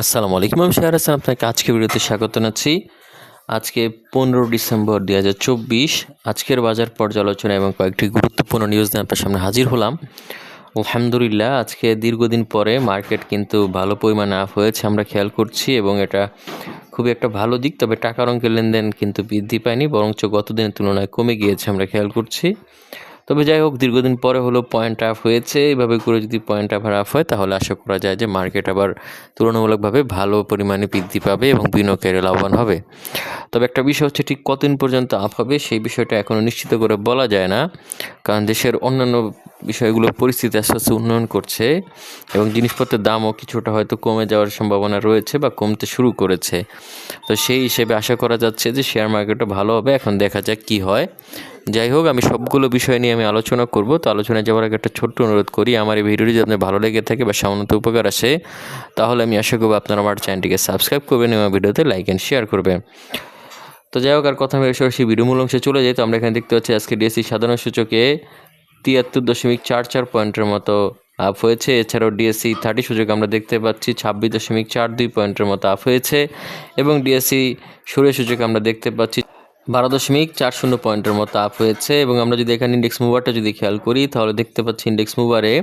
আসসালামু আলাইকুম, আমি শেয়ার হাসান, আপনাকে আজকে ভিডিওতে স্বাগত জানাচ্ছি। আজকে পনেরো ডিসেম্বর দুই হাজার চব্বিশ, আজকের বাজার পর্যালোচনা এবং কয়েকটি গুরুত্বপূর্ণ নিউজ নিয়ে আপনার সামনে হাজির হলাম। আলহামদুলিল্লাহ, আজকে দীর্ঘদিন পরে মার্কেট কিন্তু ভালো পরিমাণে আপ হয়েছে, আমরা খেয়াল করছি, এবং এটা খুবই একটা ভালো দিক, তবে টাকার অঙ্কের লেনদেন কিন্তু বৃদ্ধি পায়নি, বরঞ্চ গত দিনের তুলনায় কমে গিয়েছে, আমরা খেয়াল করছি। তবে যাই হোক, দীর্ঘদিন পরে হলো পয়েন্ট আপ হয়েছে। এইভাবে করে যদি পয়েন্ট আবার আপ হয়, তাহলে আশা করা যায় যে মার্কেট আবার তুলনামূলকভাবে ভালো পরিমাণে বৃদ্ধি পাবে এবং বিনিয়োগের লাভবান হবে। তবে একটা বিষয় হচ্ছে, ঠিক কতদিন পর্যন্ত আপ হবে, সেই বিষয়টা এখনও নিশ্চিত করে বলা যায় না। কারণ দেশের অন্যান্য বিষয়গুলোর পরিস্থিতি আস্তে আস্তে উন্নয়ন করছে এবং জিনিসপত্রের দামও কিছুটা হয়তো কমে যাওয়ার সম্ভাবনা রয়েছে বা কমতে শুরু করেছে। তো সেই হিসেবে আশা করা যাচ্ছে যে শেয়ার মার্কেটটা ভালো হবে। এখন দেখা যাক কী হয়। যাই হোক, আমি সবগুলো বিষয় নিয়ে আমি আলোচনা করব। তো আলোচনায় যাওয়ার আগে একটা ছোট্ট অনুরোধ করি, আমার এই ভিডিওটি যদি আপনার ভালো লেগে থাকে বা সামান্য উপকার আসে, তাহলে আমি আশা করব আপনারা আমার চ্যানেলটিকে সাবস্ক্রাইব করবেন এবং ভিডিওতে লাইক অ্যান্ড শেয়ার করবেন। তো যাই হোক, আর কথা আমি সরাসরি ভিডিও মূল অংশে চলে যাই। তো আমরা এখানে দেখতে পাচ্ছি আজকে ডিএসসি সাধারণ সূচকে তিয়াত্তর দশমিক চার চার পয়েন্টের মতো আপ হয়েছে। এছাড়াও ডিএসসি থার্টি সূচক আমরা দেখতে পাচ্ছি ছাব্বিশ দশমিক চার দুই পয়েন্টের মতো আপ হয়েছে। এবং ডিএসসি সূর্য সূচক আমরা দেখতে পাচ্ছি বারো দশমিক চার শূন্য পয়েন্টের মতো আপ হয়েছে এবং আমরা যদি এখানে ইন্ডেক্স মুভারটা যদি খেয়াল করি, তাহলে দেখতে পাচ্ছি ইন্ডেক্স মুভারে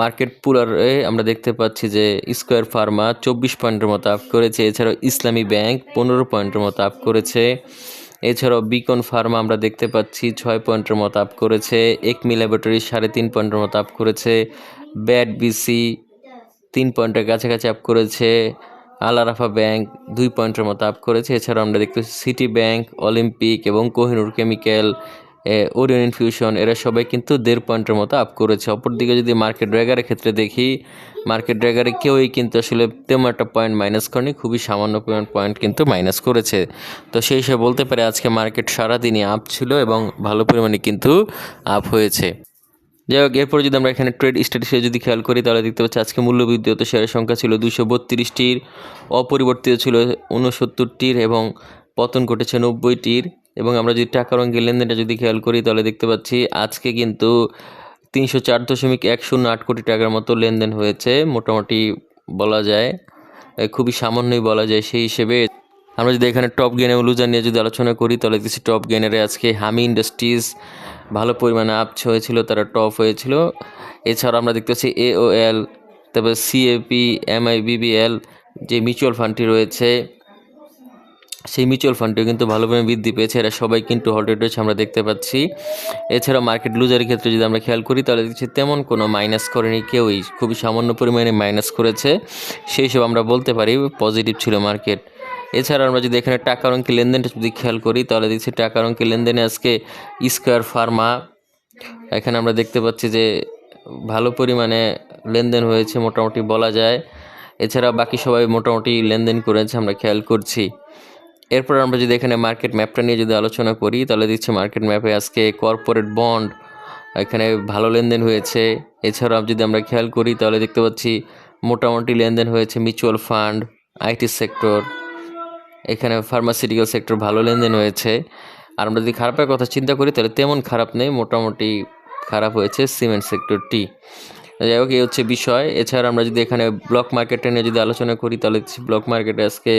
মার্কেট পুলারে আমরা দেখতে পাচ্ছি যে স্কোয়ার ফার্মা চব্বিশ পয়েন্টের মতো আপ করেছে, এছাড়াও ইসলামী ব্যাংক পনেরো পয়েন্টের মতো আপ করেছে, এছাড়াও বিকন ফার্মা আমরা দেখতে পাচ্ছি ছয় পয়েন্টের মতো আপ করেছে একমি ল্যাবরেটরি সাড়ে তিন পয়েন্টের মতো আপ করেছে ব্যাট বিসি তিন পয়েন্টের কাছাকাছি আপ করেছে আলারাফা ব্যাংক দুই পয়েন্টের মতো আপ করেছে। এছাড়াও আমরা দেখতে পাচ্ছি সিটি ব্যাংক, অলিম্পিক এবং কোহিনুর কেমিক্যাল ওরিয়ন ইনফিউশন, এরা সবাই কিন্তু দেড় পয়েন্টের মতো আপ করেছে। অপরদিকে যদি মার্কেট ড্র্যাগারের ক্ষেত্রে দেখি, মার্কেট ড্র্যাগারে কেউই কিন্তু আসলে তেমন একটা পয়েন্ট মাইনাস করেনি, খুবই সামান্য পরিমাণ পয়েন্ট কিন্তু মাইনাস করেছে। তো সেই হিসেবে বলতে পারে আজকে মার্কেট সারাদিনই আপ ছিল এবং ভালো পরিমাণে কিন্তু আপ হয়েছে। যাই হোক এরপর যদি আমরা এখানে ট্রেড স্ট্যাটিসে যদি খেয়াল করি, তাহলে দেখতে পাচ্ছি আজকে মূল্যবৃদ্ধি হতো শেয়ারের সংখ্যা ছিল দুশো বত্রিশটির, অপরিবর্তিত ছিল উনসত্তরটির এবং পতন ঘটেছে নব্বইটির। এবং আমরা যদি টাকার অঙ্কের লেনদেনটা যদি খেয়াল করি, তাহলে দেখতে পাচ্ছি আজকে কিন্তু তিনশো চার দশমিক এক শূন্য আট কোটি টাকার মতো লেনদেন হয়েছে, মোটামুটি বলা যায় খুবই সামান্যই বলা যায় সেই হিসেবে। আমরা যদি এখানে টপ গেন লুজার নিয়ে যদি আলোচনা করি, তাহলে দেখছি টপ গেনারে আজকে হামি ইন্ডাস্ট্রিজ ভালো পরিমাণে আপ হয়েছিল, তারা টপ হয়েছিল। এছাড়া আমরা দেখতে পাচ্ছি এল তারপর সিএপি এমআইবিবিএল যে মিউচুয়াল ফান্ডটি রয়েছে, সেই মিউচুয়াল ফান্ডটিও কিন্তু ভালোভাবে বৃদ্ধি পেয়েছে। এরা সবাই কিন্তু হলরেড রয়েছে আমরা দেখতে পাচ্ছি। এছাড়া মার্কেট লুজারের ক্ষেত্রে যদি আমরা খেয়াল করি, তাহলে দেখছি তেমন কোনো মাইনাস করেনি কেউই। খুবই সামান্য পরিমাণে মাইনাস করেছে। সেই সব আমরা বলতে পারি পজিটিভ ছিল মার্কেট এছাড়া আমরা যদি এখানে টাকার অঙ্কে লেনদেনটা যদি খেয়াল করি, তাহলে দেখছি টাকার অঙ্কে লেনদেনে আজকে স্কোয়ার ফার্মা এখানে আমরা দেখতে পাচ্ছি যে ভালো পরিমাণে লেনদেন হয়েছে মোটামুটি বলা যায়। এছাড়া বাকি সবাই মোটামুটি লেনদেন করেছে, আমরা খেয়াল করছি। এরপর আমরা যদি এখানে মার্কেট ম্যাপটা নিয়ে যদি আলোচনা করি, তাহলে দিচ্ছে মার্কেট ম্যাপে আজকে কর্পোরেট বন্ড এখানে ভালো লেনদেন হয়েছে। এছাড়াও যদি আমরা খেয়াল করি, তাহলে দেখতে পাচ্ছি মোটামুটি লেনদেন হয়েছে মিউচুয়াল ফান্ড আইটি সেক্টর এখানে ফার্মাসিউটিক্যাল সেক্টর ভালো লেনদেন হয়েছে। আর আমরা যদি খারাপের কথা চিন্তা করি, তাহলে তেমন খারাপ নেই, মোটামুটি খারাপ হয়েছে সিমেন্ট সেক্টরটি যাই হোক, এই হচ্ছে বিষয়। এছাড়া আমরা যদি এখানে ব্লক মার্কেটে নিয়ে যদি আলোচনা করি, তাহলে ব্লক মার্কেটে আজকে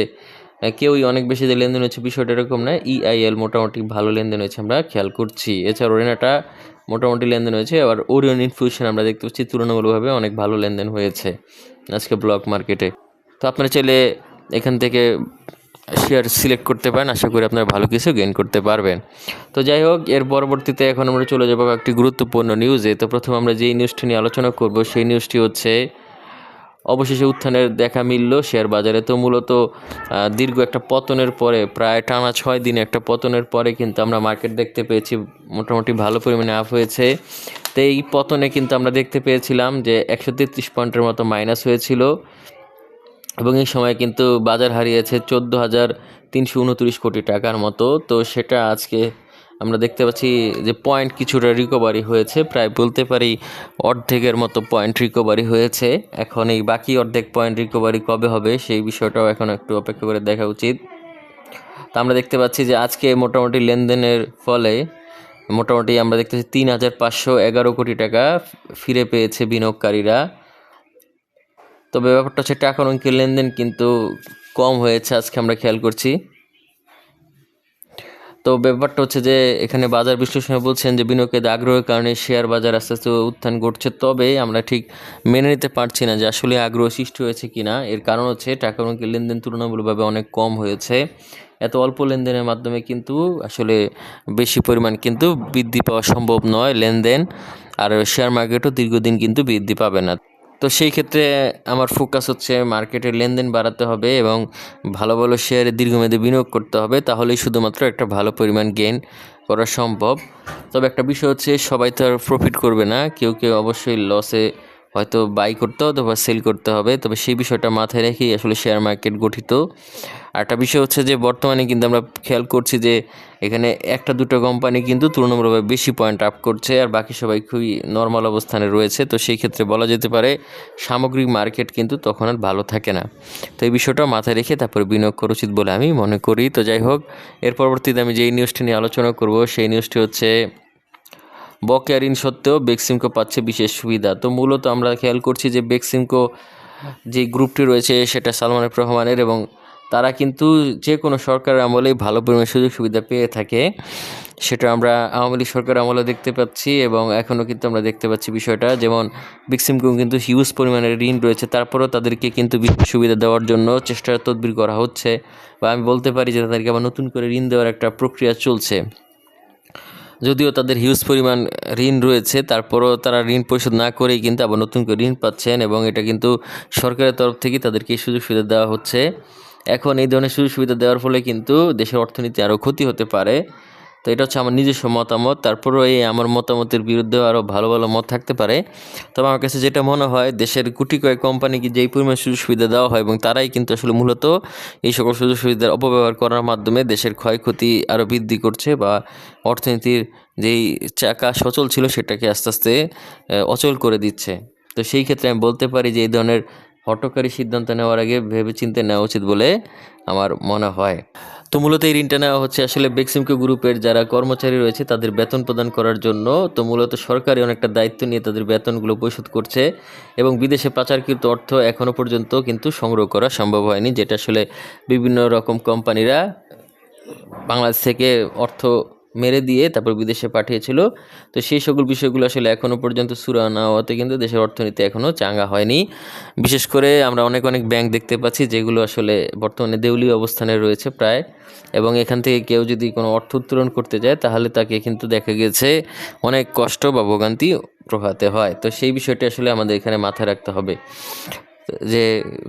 কেউই অনেক বেশি যে লেনদেন হচ্ছে বিষয়টা এরকম না ইআইএল মোটামুটি ভালো লেনদেন হয়েছে আমরা খেয়াল করছি। এছাড়া ওরেনাটা মোটামুটি লেনদেন হয়েছে, আবার ওরিয়ন ইনফিউশন আমরা দেখতে পাচ্ছি, তুলনামূলকভাবে অনেক ভালো লেনদেন হয়েছে আজকে ব্লক মার্কেটে তো আপনারা চাইলে এখান থেকে শেয়ার সিলেক্ট করতে পারেন। আশা করি আপনারা ভালো কিছু গেইন করতে পারবেন। তো যাই হোক, এর পরবর্তীতে এখন আমরা চলে যাব একটি গুরুত্বপূর্ণ নিউজে তো প্রথম আমরা যেই নিউজটি নিয়ে আলোচনা করব, সেই নিউজটি হচ্ছে, অবশেষে উত্থানের দেখা মিলল শেয়ার বাজারে। তো মূলত দীর্ঘ একটা পতনের পরে, প্রায় টানা ছয় দিনে একটা পতনের পরে কিন্তু আমরা মার্কেট দেখতে পেয়েছি, মোটামুটি ভালো পরিমাণে আপ হয়েছে। তো এই পতনে কিন্তু আমরা দেখতে পেয়েছিলাম যে একশো তেত্রিশ পয়েন্টের মতো মাইনাস হয়েছিল। এবং এই সময় কিন্তু বাজার হারিয়েছে চোদ্দ হাজার তিনশো উনত্রিশ কোটি টাকার মতো। তো সেটা আজকে আমরা দেখতে পাচ্ছি যে পয়েন্ট কিছুটা রিকভারি হয়েছে, প্রায় বলতে পারি অর্ধেকের মতো পয়েন্ট রিকভারি হয়েছে। এখন এই বাকি অর্ধেক পয়েন্ট রিকভারি কবে হবে সেই বিষয়টাও এখন একটু অপেক্ষা করে দেখা উচিত। তো আমরা দেখতে পাচ্ছি যে আজকে মোটামুটি লেনদেনের ফলে মোটামুটি আমরা দেখতে পাচ্ছি তিন হাজার পাঁচশো এগারো কোটি টাকা ফিরে পেয়েছে বিনিয়োগকারীরা। তবে ব্যাপারটা হচ্ছে টাকার অঙ্কের লেনদেন কিন্তু কম হয়েছে, আজকে আমরা খেয়াল করছি। তো ব্যাপারটা হচ্ছে যে, এখানে বাজার বিশ্লেষণে বলছেন যে বিনিয়োগের আগ্রহের কারণে শেয়ার বাজার আস্তে আস্তে উত্থান ঘটছে। তবে আমরা ঠিক মেনে নিতে পারছি না যে, আসলে আগ্রহ সৃষ্টি হয়েছে কিনা। এর কারণ হচ্ছে টাকা অঙ্কের লেনদেন তুলনামূলকভাবে অনেক কম হয়েছে। এত অল্প লেনদেনের মাধ্যমে কিন্তু আসলে বেশি পরিমাণ কিন্তু বৃদ্ধি পাওয়া সম্ভব নয় লেনদেন। আর শেয়ার মার্কেটও দীর্ঘদিন কিন্তু বৃদ্ধি পাবে না। তো সেই ক্ষেত্রে আমার ফোকাস হচ্ছে মার্কেটের লেনদেন বাড়াতে হবে এবং ভালো ভালো শেয়ারে দীর্ঘমেয়াদে বিনিয়োগ করতে হবে, তাহলেই শুধুমাত্র একটা ভালো পরিমাণ গেইন করা সম্ভব। তবে একটা বিষয় হচ্ছে, সবাই তো আর প্রফিট করবে না, কেউ কেউ অবশ্যই লসে হয়তো বাই করতে অথবা সেল করতে হবে, তবে সেই বিষয়টা মাথায় রেখেই আসলে শেয়ার মার্কেট গঠিত। আর একটা বিষয় হচ্ছে যে বর্তমানে কিন্তু আমরা খেয়াল করছি যে এখানে একটা দুটো কোম্পানি কিন্তু তুলনামূলকভাবে বেশি পয়েন্ট আপ করছে আর বাকি সবাই খুবই নর্মাল অবস্থানে রয়েছে। তো সেই ক্ষেত্রে বলা যেতে পারে সামগ্রিক মার্কেট কিন্তু তখন আর ভালো থাকে না। তো এই বিষয়টা মাথায় রেখে তারপরে বিনিয়োগ করা উচিত বলে আমি মনে করি। তো যাই হোক, এর পরবর্তীতে আমি যেই নিউজটি নিয়ে আলোচনা করব, সেই নিউজটি হচ্ছে বকেয়া ঋণ সত্ত্বেও বেক্সিমকো পাচ্ছে বিশেষ সুবিধা। তো মূলত আমরা খেয়াল করছি যে বেক্সিমকো যে গ্রুপটি রয়েছে সেটা সালমান রহমানের এবং তারা কিন্তু যে কোনো সরকারের আমলেই ভালো পরিমাণ সুযোগ সুবিধা পেয়ে থাকে। সেটা আমরা আওয়ামী লীগ সরকার আমলে দেখতে পাচ্ছি এবং এখনও কিন্তু আমরা দেখতে পাচ্ছি বিষয়টা। যেমন বিক্সিমকো কিন্তু হিউজ পরিমাণের ঋণ রয়েছে, তারপরেও তাদেরকে কিন্তু সুবিধা দেওয়ার জন্য চেষ্টা তদবির করা হচ্ছে বা আমি বলতে পারি যে তাদেরকে আবার নতুন করে ঋণ দেওয়ার একটা প্রক্রিয়া চলছে। যদিও তাদের হিউজ পরিমাণ ঋণ রয়েছে, তারপরও তারা ঋণ পরিশোধ না করেই কিন্তু আবার নতুন করে ঋণ পাচ্ছেন এবং এটা কিন্তু সরকারের তরফ থেকে তাদেরকে সুযোগ সুবিধা দেওয়া হচ্ছে। এখন এই ধরনের সুযোগ সুবিধা দেওয়ার ফলে কিন্তু দেশের অর্থনীতি আরও ক্ষতি হতে পারে। তো এটা হচ্ছে আমার নিজস্ব মতামত। তারপরেও এই আমার মতামতের বিরুদ্ধেও আরও ভালো ভালো মত থাকতে পারে। তবে আমার কাছে যেটা মনে হয়, দেশের গুটি কয়েক কোম্পানিকে যেই পরিমাণ সুযোগ সুবিধা দেওয়া হয় এবং তারাই কিন্তু আসলে মূলত এই সকল সুযোগ সুবিধার অপব্যবহার করার মাধ্যমে দেশের ক্ষয়ক্ষতি আরও বৃদ্ধি করছে বা অর্থনীতির যেই চাকা সচল ছিল সেটাকে আস্তে আস্তে অচল করে দিচ্ছে। তো সেই ক্ষেত্রে আমি বলতে পারি যে এই ধরনের হটকারী সিদ্ধান্ত নেওয়ার আগে ভেবে চিন্তে নেওয়া উচিত বলে আমার মনে হয়। তো মূলত এই ঋণটা নেওয়া হচ্ছে আসলে বেক্সিমকো গ্রুপের যারা কর্মচারী রয়েছে তাদের বেতন প্রদান করার জন্য। তো মূলত সরকারি অনেকটা দায়িত্ব নিয়ে তাদের বেতনগুলো পরিশোধ করছে এবং বিদেশে পাচারকৃত অর্থ এখনও পর্যন্ত কিন্তু সংগ্রহ করা সম্ভব হয়নি, যেটা আসলে বিভিন্ন রকম কোম্পানিরা বাংলাদেশ থেকে অর্থ মেরে দিয়ে তারপর বিদেশে পাঠিয়েছিল। তো সেই সকল বিষয়গুলো আসলে এখনও পর্যন্ত সুরা না হওয়াতে কিন্তু দেশের অর্থনীতি এখনও চাঙ্গা হয়নি। বিশেষ করে আমরা অনেক অনেক ব্যাংক দেখতে পাচ্ছি যেগুলো আসলে বর্তমানে দেউলি অবস্থানে রয়েছে প্রায়। এবং এখান থেকে কেউ যদি কোনো অর্থ উত্তোলন করতে যায়, তাহলে তাকে কিন্তু দেখা গেছে অনেক কষ্ট বা ভোগান্তি প্রভাতে হয়। তো সেই বিষয়টি আসলে আমাদের এখানে মাথায় রাখতে হবে। যে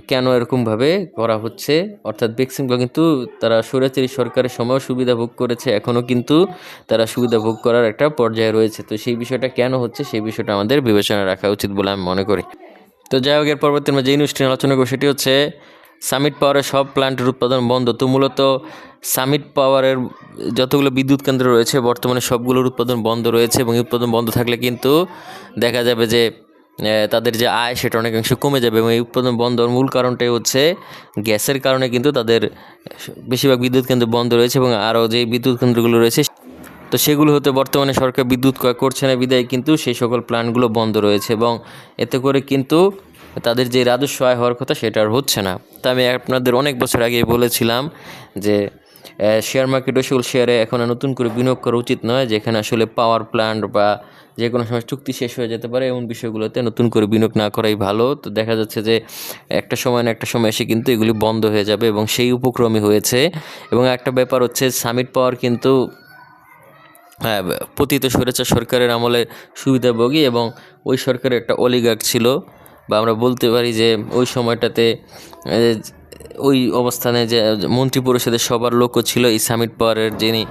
কেন এরকমভাবে করা হচ্ছে, অর্থাৎ বেক্সিমকো কিন্তু তারা স্বৈরাচারী সরকারের সময় সুবিধা ভোগ করেছে, এখনও কিন্তু তারা সুবিধা ভোগ করার একটা পর্যায়ে রয়েছে। তো সেই বিষয়টা কেন হচ্ছে সেই বিষয়টা আমাদের বিবেচনা রাখা উচিত বলে আমি মনে করি। তো যাই হোক এর পরবর্তী যে নিউজটি আলোচনা করব সেটি হচ্ছে সামিট পাওয়ারের সব প্ল্যান্টের উৎপাদন বন্ধ। তো মূলত সামিট পাওয়ারের যতগুলো বিদ্যুৎ কেন্দ্র রয়েছে, বর্তমানে সবগুলোর উৎপাদন বন্ধ রয়েছে এবং উৎপাদন বন্ধ থাকলে কিন্তু দেখা যাবে যে তাদের যে আয় সেটা অনেকাংশে কমে যাবে এবং এই উৎপাদন বন্ধর মূল কারণটাই হচ্ছে গ্যাসের কারণে কিন্তু তাদের বেশিরভাগ বিদ্যুৎ কেন্দ্র বন্ধ রয়েছে এবং আরও যে বিদ্যুৎ কেন্দ্রগুলো রয়েছে, তো সেগুলো হতে বর্তমানে সরকার বিদ্যুৎ ক্রয় করছে না বিদায়, কিন্তু সেই সকল প্ল্যান্টগুলো বন্ধ রয়েছে এবং এতে করে কিন্তু তাদের যে রাজস্ব আয় হওয়ার কথা সেটা আর হচ্ছে না। তা আমি আপনাদের অনেক বছর আগে বলেছিলাম যে শেয়ার মার্কেট সকল শেয়ারে এখন নতুন করে বিনিয়োগ করা উচিত নয়, যেখানে আসলে পাওয়ার প্ল্যান্ট বা যে কোনো সময় চুক্তি শেষ হয়ে যেতে পারে এমন বিষয়গুলোতে নতুন করে বিনিয়োগ না করাই ভালো। তো দেখা যাচ্ছে যে একটা সময় না একটা সময় এসে কিন্তু এগুলি বন্ধ হয়ে যাবে এবং সেই উপক্রমই হয়েছে। এবং একটা ব্যাপার হচ্ছে সামিট পাওয়ার কিন্তু হ্যাঁ পতিত সরেছে সরকারের আমলে সুবিধাভোগী এবং ওই সরকারের একটা অলিগার্ক ছিল। বা আমরা বলতে পারি যে ওই সময়টাতে ওই অবস্থানে যে মন্ত্রী পরিষদের সবার লোকও ছিল এই সামিট পাওয়ারের যিনি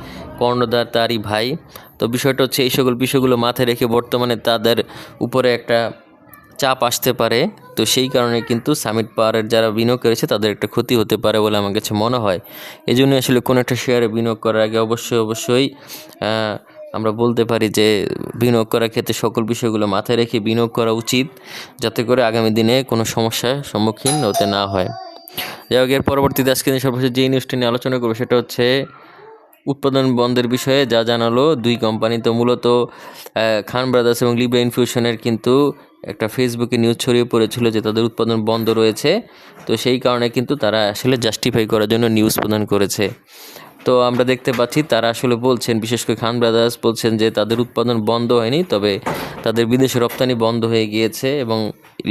কর্ণধার, তারই ভাই। তো বিষয়টা হচ্ছে এই সকল বিষয়গুলো মাথায় রেখে বর্তমানে তাদের উপরে একটা চাপ আসতে পারে। তো সেই কারণে কিন্তু সামিট পাওয়ারের যারা বিনিয়োগ করেছে তাদের একটা ক্ষতি হতে পারে বলে আমার কাছে মনে হয়। এই জন্য আসলে কোনো একটা শেয়ারে বিনিয়োগ করার আগে অবশ্যই অবশ্যই আমরা বলতে পারি যে বিনিয়োগ করার ক্ষেত্রে সকল বিষয়গুলো মাথায় রেখে বিনিয়োগ করা উচিত, যাতে করে আগামী দিনে কোনো সমস্যার সম্মুখীন হতে না হয়। যাই হোক, এর পরবর্তীতে আজকে সর্বশেষ যে নিউজটি নিয়ে আলোচনা করব, সেটা হচ্ছে উৎপাদন বন্ধের বিষয়ে যা জানালো দুই কোম্পানি তো মূলত খান ব্রাদার্স এবং লিব্রা ইনফিউশনের কিন্তু একটা ফেসবুকে নিউজ ছড়িয়ে পড়েছিল যে তাদের উৎপাদন বন্ধ রয়েছে। তো সেই কারণে কিন্তু তারা আসলে জাস্টিফাই করার জন্য নিউজ প্রদান করেছে। তো আমরা দেখতে পাচ্ছি, তারা আসলে বলছেন, বিশেষ করে খান ব্রাদার্স বলছেন যে তাদের উৎপাদন বন্ধ হয়নি, তবে তাদের বিদেশে রপ্তানি বন্ধ হয়ে গিয়েছে এবং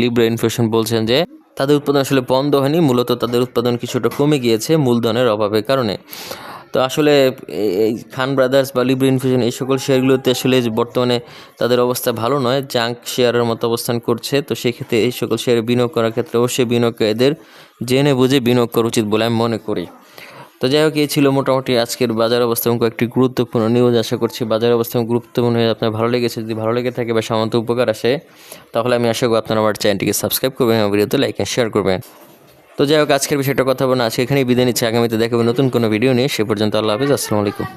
লিব্রা ইনফিউশন বলছেন যে তাদের উৎপাদন আসলে বন্ধ হয়নি, মূলত তাদের উৎপাদন কিছুটা কমে গিয়েছে মূলধনের অভাবের কারণে। তো আসলে এই- খান ব্রাদার্স বা লিব্রি ইনফিউশন এই সকল শেয়ারগুলোতে আসলে বর্তমানে তাদের অবস্থা ভালো নয়, জাঙ্ক শেয়ারের মতো অবস্থান করছে। তো সেক্ষেত্রে এই সকল শেয়ারে বিনিয়োগ করার ক্ষেত্রে অবশ্যই বিনিয়োগকারীদের জেনে বুঝে বিনিয়োগ করা উচিত বলে আমি মনে করি। তো যাই হোক, এই ছিল মোটামুটি আজকের বাজার অবস্থা এবং কয়েকটি গুরুত্বপূর্ণ নিউজ আশা করছি বাজার অবস্থা গুরুত্বপূর্ণ হয়ে আপনার ভালো লেগেছে। যদি ভালো লেগে থাকে বা সামান্য উপকার আসে, তাহলে আমি আশা করি আপনারা আমার চ্যানেলটিকে সাবস্ক্রাইব করবেন এবং ভিডিওতে লাইক অ্যান্ড শেয়ার করবেন। তো যাই হোক, আজকের বিষয়টা কথা বলে আজকে এখানেই বিদায় নিচ্ছি। আগামীতে দেখাবো নতুন কোনো ভিডিও নিয়ে। সে পর্যন্ত আল্লাহ হাফিজ। আসসালামু আলাইকুম।